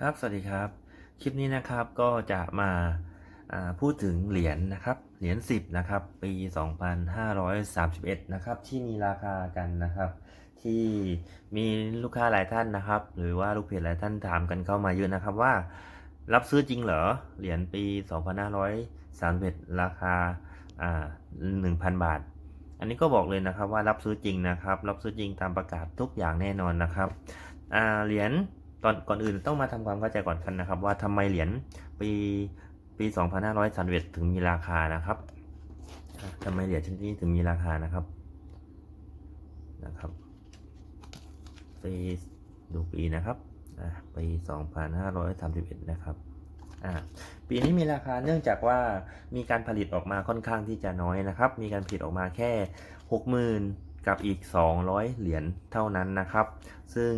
ครับ สวัสดีครับ คลิปนี้นะครับก็จะมาาพูดถึงเหรียญนะครับ เหรียญ10นะครับ ปี 2531 นะครับ ที่มีราคากันนะครับ ที่มีลูกค้าหลายท่านนะครับ หรือว่าลูกเพจหลายท่านถามกันเข้ามาเยอะนะครับว่า รับซื้อจริงเหรอ เหรียญปี 2531 ราคาอ่า1,000 บาท อันนี้ก็บอกเลยนะครับว่ารับซื้อจริงนะครับ รับซื้อจริงตามประกาศทุกอย่างแน่นอนนะครับ เหรียญ ตอนก่อนอื่นต้องมาทำความเข้าใจก่อนกันนะครับ ว่าทำไมเหรียญปีปี 2531 ถึงมีราคานะครับทำไมเหรียญชนิดนี้ถึงมีราคานะครับนะครับปีดูปีนะครับปี2531 นะครับอ่าปีนี้มีราคาเนื่องจากว่ามีการผลิตออกมาค่อนข้างที่จะน้อยนะครับ มีการผลิตออกมาแค่ 60,000 กับอีก 200 เหรียญเท่านั้นนะครับ ซึ่ง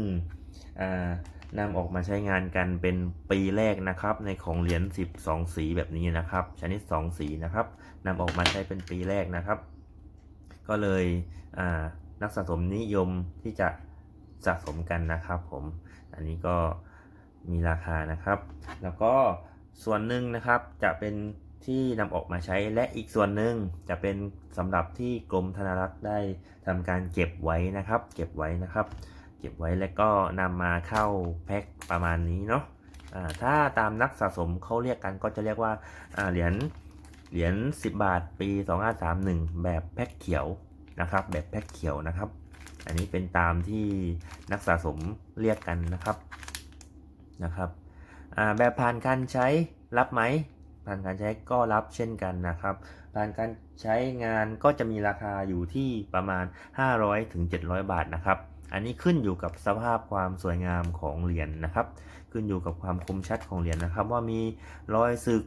อ่า นำออกมาใช้งานกันเป็นปีแรกนะครับ ในของเหรียญ12 สีแบบนี้นะครับ ชนิด 2 สีนะครับนำออกมาใช้เป็นปีแรกนะครับ ก็เลยนักสะสมนิยมที่จะสะสมกันนะครับ ผมอันนี้ก็มีราคานะครับ แล้วก็ส่วนหนึ่งนะครับจะเป็นที่นำออกมาใช้และอีกส่วนหนึ่งจะเป็นสำหรับที่กรมธนารักษ์ได้ทำการเก็บไว้นะครับ เก็บไว้นะครับ ก็บไว้แล้วก็นำมาเข้าแพ็คประมาณนี้เนาะถ้าตามนักสะสมเขาเรียกกันก็จะเรียกว่าเหรียญเหรียญ10 บาทปี 2531 แบบแพ็คเขียวนะครับ แบบแพ็คเขียวนะครับ อันนี้เป็นตามที่นักสะสมเรียกกันนะครับนะครับแบบผ่านการใช้รับไหมผ่านการใช้ก็รับเช่นกันนะครับ ผ่านการใช้งานก็จะมีราคาอยู่ที่ประมาณ 500ถึง700 บาทนะครับ อันนี้ขึ้นอยู่กับสภาพความสวยงามของเหรียญนะครับ ขึ้นอยู่กับความคมชัดของเหรียญนะครับ ว่ามีรอยสึก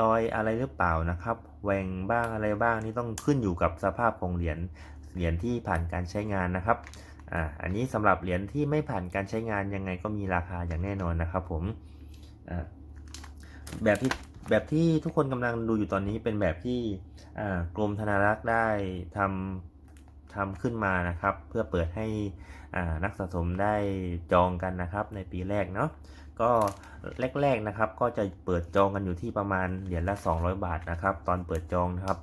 รอยอะไรหรือเปล่านะครับแหว่งบ้างอะไรบ้างนี่ต้องขึ้นอยู่กับสภาพของเหรียญเหรียญที่ผ่านการใช้งานนะครับอ่าอันนี้สำหรับเหรียญที่ไม่ผ่านการใช้งานยังไงก็มีราคาอย่างแน่นอนนะครับ ผมอ่าแบบที่แบบที่ทุกคนกำลังดูอยู่ตอนนี้เป็นแบบที่อ่ากรมธนารักษ์ได้ทำ ทำขึ้นมานะครับ เพื่อเปิดให้นักสะสมได้จองกันนะครับ ในปีแรกเนาะก็แรกๆนะครับ ก็จะเปิดจองกันอยู่ที่ประมาณเหรียญละ 200 บาทนะครับ ตอนเปิดจองนะครับ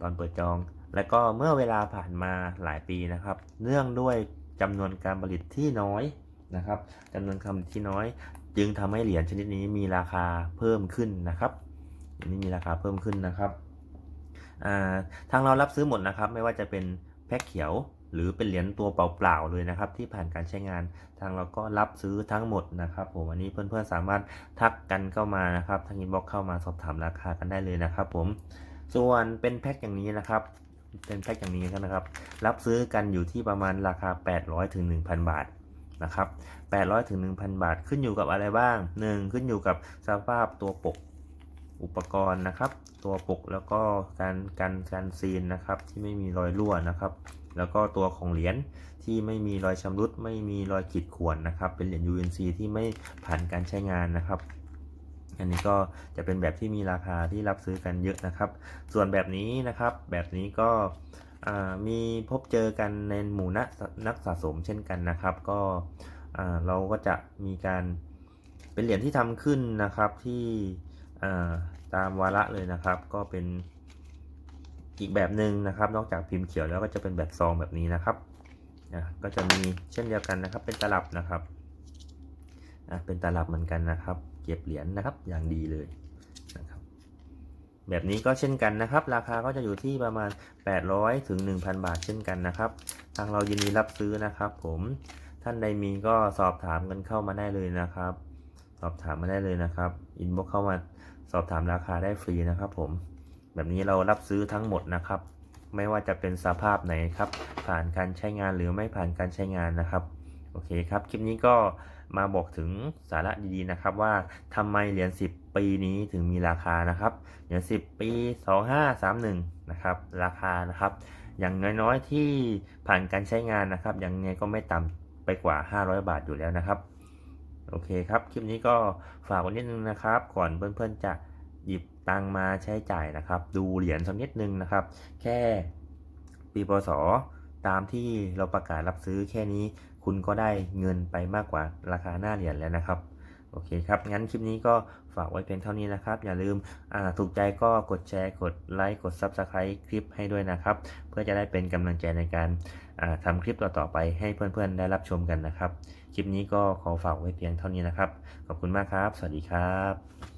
ตอนเปิดจอง แล้วก็เมื่อเวลาผ่านมาหลายปีนะครับ เนื่องด้วยจำนวนการผลิตที่น้อยนะครับจำนวนการผลิตที่น้อย จึงทำให้เหรียญชนิดนี้มีราคาเพิ่มขึ้นนะครับอันนี้มีราคาเพิ่มขึ้นนะครับทางเรารับซื้อหมดนะครับ ไม่ว่าจะเป็น แพ็คเขียว หรือเป็นเหรียญตัวเปล่าๆเลยนะครับ ที่ผ่านการใช้งานทางเราก็รับซื้อทั้งหมดนะครับ ผมอันนี้เพื่อนๆสามารถทักกันเข้ามานะครับทางอินบ็อกเข้ามาสอบถามราคากันได้เลยนะครับ ผมส่วนเป็นแพ็คอย่างนี้นะครับเป็นแพ็คอย่างนี้นะครับ รับซื้อกันอยู่ที่ประมาณราคา 800ถึง1,000 บาทนะครับ800ถึง1,000 บาทขึ้นอยู่กับอะไรบ้าง 1 ขึ้นอยู่กับสภาพตัวปก อุปกรณ์นะครับ ตัวปกแล้วก็การการการซีนนะครับที่ไม่มีรอยรั่วนะครับ แล้วก็ตัวของเหรียญที่ไม่มีรอยชำรุด ไม่มีรอยขีดข่วนนะครับ เป็นเหรียญ UNC ที่ไม่ผ่านการใช้งานนะครับอันนี้ก็จะเป็นแบบที่มีราคาที่รับซื้อกันเยอะนะครับ ส่วนแบบนี้นะครับ แบบนี้ก็มีพบเจอกันในหมู่นักนักสะสมเช่นกันนะครับ ก็เราก็จะมีการเป็นเหรียญที่ทำขึ้นนะครับที่ ตามวาระเลยนะครับ ก็เป็นอีกแบบหนึ่งนะครับ นอกจากพิมพ์เขียวแล้วก็จะเป็นแบบซองแบบนี้นะครับนะก็จะมีเช่นเดียวกันนะครับ เป็นตลับนะครับอะเป็นตลับเหมือนกันนะครับ เก็บเหรียญนะครับอย่างดีเลยนะครับแบบนี้ก็เช่นกันนะครับ ราคาก็จะอยู่ที่ประมาณ 800ถึง1,000 บาทเช่นกันนะครับ ทางเรายินดีรับซื้อนะครับ ผมท่านใดมีก็สอบถามกันเข้ามาได้เลยนะครับ สอบถามมาได้เลยนะครับอินบ็อกเข้ามา สอบถามราคาได้ฟรีนะครับผม แบบนี้เรารับซื้อทั้งหมดนะครับ ไม่ว่าจะเป็นสภาพไหนครับ ผ่านการใช้งานหรือไม่ผ่านการใช้งานนะครับ โอเคครับ คลิปนี้ก็มาบอกถึงสาระดีๆนะครับ ว่าทำไมเหรียญ10 ปีนี้ถึงมีราคานะครับ เหรียญ10 ปี 2531 นะครับ ราคานะครับ อย่างน้อยๆที่ผ่านการใช้งานนะครับ อย่างไงก็ไม่ต่ำไปกว่า 500 บาทอยู่แล้วนะครับ โอเคครับ คลิปนี้ก็ฝากไว้นิดนึงนะครับ ก่อนเพื่อนๆจะหยิบตังมาใช้จ่ายนะครับ ดูเหรียญสักนิดนึงนะครับ แค่ปีพศตามที่เราประกาศรับซื้อแค่นี้ คุณก็ได้เงินไปมากกว่าราคาหน้าเหรียญแล้วนะครับ โอเคครับ งั้นคลิปนี้ก็ฝากไว้เพียงเท่านี้นะครับ อย่าลืมถูกใจก็กดแชร์ กดไลค์ กด Subscribe คลิปให้ด้วยนะครับ เพื่อจะได้เป็นกำลังใจในการทำคลิปต่อๆไปให้เพื่อนๆได้รับชมกันนะครับ คลิปนี้ก็ขอฝากไว้เพียงเท่านี้นะครับ ขอบคุณมากครับ สวัสดีครับ